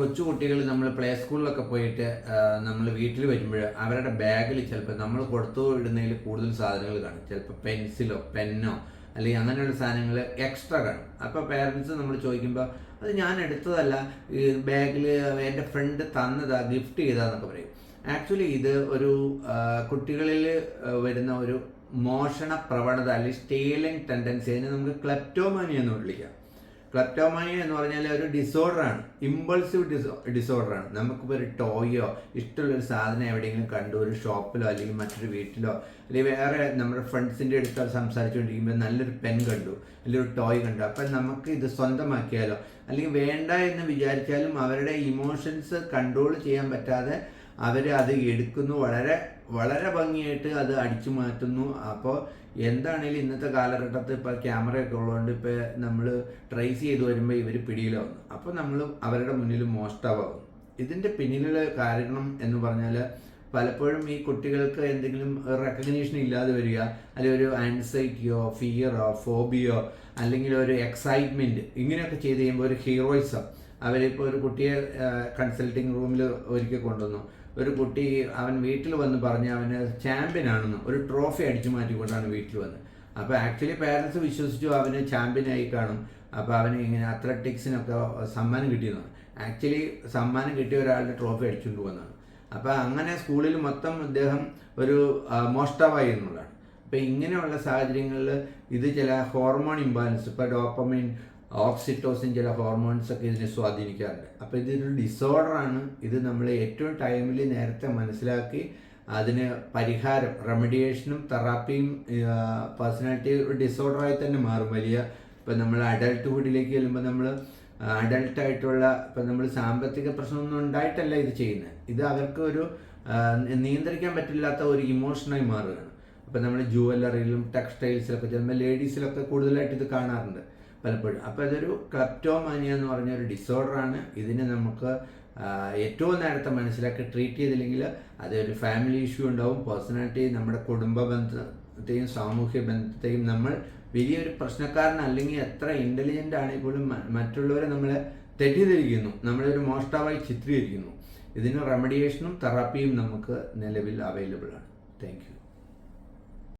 കൊച്ചു കുട്ടികൾ നമ്മൾ പ്ലേ സ്കൂളിലൊക്കെ പോയിട്ട് നമ്മൾ വീട്ടിൽ വരുമ്പോൾ അവരുടെ ബാഗിൽ ചിലപ്പോൾ നമ്മൾ കൊടുത്തു ഇടുന്നതിൽ കൂടുതൽ സാധനങ്ങൾ കാണും. ചിലപ്പോൾ പെൻസിലോ പെന്നോ അല്ലെങ്കിൽ അങ്ങനെയുള്ള സാധനങ്ങൾ എക്സ്ട്രാ കാണും. അപ്പോൾ പേരൻസ് നമ്മൾ ചോദിക്കുമ്പോൾ അത് ഞാൻ എടുത്തതല്ല ബാഗിൽ എന്റെ ഫ്രണ്ട് തന്നതാ ഗിഫ്റ്റ് ചെയ്താന്നൊക്കെ പറയും. ആക്ച്വലി ഇത് ഒരു കുട്ടികളിൽ വരുന്ന ഒരു മോഷണ പ്രവണത അല്ലെങ്കിൽ സ്റ്റീലിംഗ് ടെൻഡൻസി അതിനെ നമുക്ക് ക്ലെപ്റ്റോമാനി എന്ന് വിളിക്കാം. ക്ലപ്റ്റോമാനിയ എന്ന് പറഞ്ഞാൽ ഒരു ഡിസോർഡറാണ് ഇമ്പൾസീവ് ഡിസോ ഡിസോർഡറാണ് നമുക്കിപ്പോൾ ഒരു ടോയോ ഇഷ്ടമുള്ളൊരു സാധനം എവിടെയെങ്കിലും കണ്ടു ഒരു ഷോപ്പിലോ അല്ലെങ്കിൽ മറ്റൊരു വീട്ടിലോ അല്ലെങ്കിൽ വേറെ നമ്മുടെ ഫ്രണ്ട്സിന്റെ അടുത്ത് സംസാരിച്ചുകൊണ്ടിരിക്കുമ്പോൾ നല്ലൊരു പെൻ കണ്ടു അല്ലെങ്കിൽ ഒരു ടോയ് കണ്ടു അപ്പം നമുക്ക് ഇത് സ്വന്തമാക്കിയാലോ? അല്ലെങ്കിൽ വേണ്ട എന്ന് വിചാരിച്ചാലും അവരുടെ ഇമോഷൻസ് കൺട്രോൾ ചെയ്യാൻ പറ്റാതെ അവർ അത് എടുക്കുന്നു. വളരെ വളരെ ഭംഗിയായിട്ട് അത് അടിച്ചു മാറ്റുന്നു. അപ്പോൾ എന്താണേലും ഇന്നത്തെ കാലഘട്ടത്തിൽ ഇപ്പോൾ ക്യാമറയൊക്കെ ഉള്ളതുകൊണ്ട് ഇപ്പോൾ നമ്മൾ ട്രേസ് ചെയ്ത് വരുമ്പോൾ ഇവർ പിടിയിലാവുന്നു. അപ്പോൾ നമ്മൾ അവരുടെ മുന്നിൽ മോഷ്ടാവും ഇതിന്റെ പിന്നിലുള്ള കാരണം എന്ന് പറഞ്ഞാൽ പലപ്പോഴും ഈ കുട്ടികൾക്ക് എന്തെങ്കിലും റെക്കഗ്നീഷൻ ഇല്ലാതെ വരിക അല്ലെങ്കിൽ ഒരു ആൻസൈറ്റിയോ ഫിയറോ ഫോബിയോ അല്ലെങ്കിൽ ഒരു എക്സൈറ്റ്മെന്റ് ഇങ്ങനെയൊക്കെ ചെയ്ത് കഴിയുമ്പോൾ ഒരു ഹീറോയിസം അവരിപ്പോൾ ഒരു കുട്ടിയെ കൺസൾട്ടിങ് റൂമിൽ ഒരിക്കൽ കൊണ്ടുവന്നു. ഒരു കുട്ടി അവൻ വീട്ടിൽ വന്ന് പറഞ്ഞ് അവന് ചാമ്പ്യൻ ആണെന്ന് ഒരു ട്രോഫി അടിച്ചു മാറ്റിക്കൊണ്ടാണ് വീട്ടിൽ വന്ന്. അപ്പോൾ ആക്ച്വലി പേരൻസ് വിശ്വസിച്ചു അവന് ചാമ്പ്യനായി കാണും. അപ്പോൾ അവന് ഇങ്ങനെ അത്ലറ്റിക്സിനൊക്കെ സമ്മാനം കിട്ടിയതാണ് ആക്ച്വലി സമ്മാനം കിട്ടിയ ഒരാളുടെ ട്രോഫി അടിച്ചുകൊണ്ട് വന്നതാണ്. അപ്പോൾ അങ്ങനെ സ്കൂളിൽ മൊത്തം അദ്ദേഹം ഒരു മോഷ്ടാവായി എന്നുള്ളതാണ്. അപ്പോൾ ഇങ്ങനെയുള്ള സാഹചര്യങ്ങളിൽ ഇത് ചില ഹോർമോൺ ഇംബാലൻസ് ഇപ്പോൾ ഡോപ്പമൈൻ ഓക്സിറ്റോസിൻ ചില ഹോർമോൺസ് ഒക്കെ ഇതിനെ സ്വാധീനിക്കാറുണ്ട്. അപ്പോൾ ഇതൊരു ഡിസോർഡറാണ് ഇത് നമ്മൾ ഏറ്റവും ടൈമിൽ നേരത്തെ മനസ്സിലാക്കി അതിന് പരിഹാരം റെമഡിയേഷനും തെറാപ്പിയും പേഴ്സണാലിറ്റി ഡിസോർഡറായി തന്നെ മാറും വലിയ. ഇപ്പം നമ്മൾ അഡൾട്ട്ഹുഡിലേക്ക് ചെല്ലുമ്പോൾ നമ്മൾ അഡൾട്ട് ആയിട്ടുള്ള ഇപ്പം നമ്മൾ സാമ്പത്തിക പ്രശ്നമൊന്നും ഉണ്ടായിട്ടല്ല ഇത് ചെയ്യുന്നത്. ഇത് അവർക്ക് ഒരു നിയന്ത്രിക്കാൻ പറ്റില്ലാത്ത ഒരു ഇമോഷനായി മാറുകയാണ്. അപ്പം നമ്മൾ ജുവല്ലറിയിലും ടെക്സ്റ്റൈൽസിലൊക്കെ ചെല്ലുമ്പോൾ ലേഡീസിലൊക്കെ കൂടുതലായിട്ട് ഇത് കാണാറുണ്ട്. പലപ്പോഴും. അപ്പോൾ ഇതൊരു ക്ലപ്റ്റോമാനിയ എന്ന് പറഞ്ഞ ഒരു ഡിസോർഡറാണ് ഇതിനെ നമുക്ക് ഏറ്റവും നേരത്തെ മനസ്സിലാക്കി ട്രീറ്റ് ചെയ്തില്ലെങ്കിൽ അതൊരു ഫാമിലി ഇഷ്യൂ ഉണ്ടാവും. പേഴ്സണാലിറ്റി നമ്മുടെ കുടുംബ ബന്ധത്തെയും സാമൂഹ്യ ബന്ധത്തെയും നമ്മൾ വലിയൊരു പ്രശ്നക്കാരൻ അല്ലെങ്കിൽ എത്ര ഇന്റലിജന്റ് ആണെങ്കിൽ പോലും മറ്റുള്ളവരെ നമ്മളെ തെറ്റിദ്ധരിക്കുന്നു. നമ്മളൊരു മോഷ്ടാവായി ചിത്രീകരിക്കുന്നു. ഇതിന് റെമഡിയേഷനും തെറാപ്പിയും നമുക്ക് നിലവിൽ അവൈലബിൾ ആണ്. താങ്ക്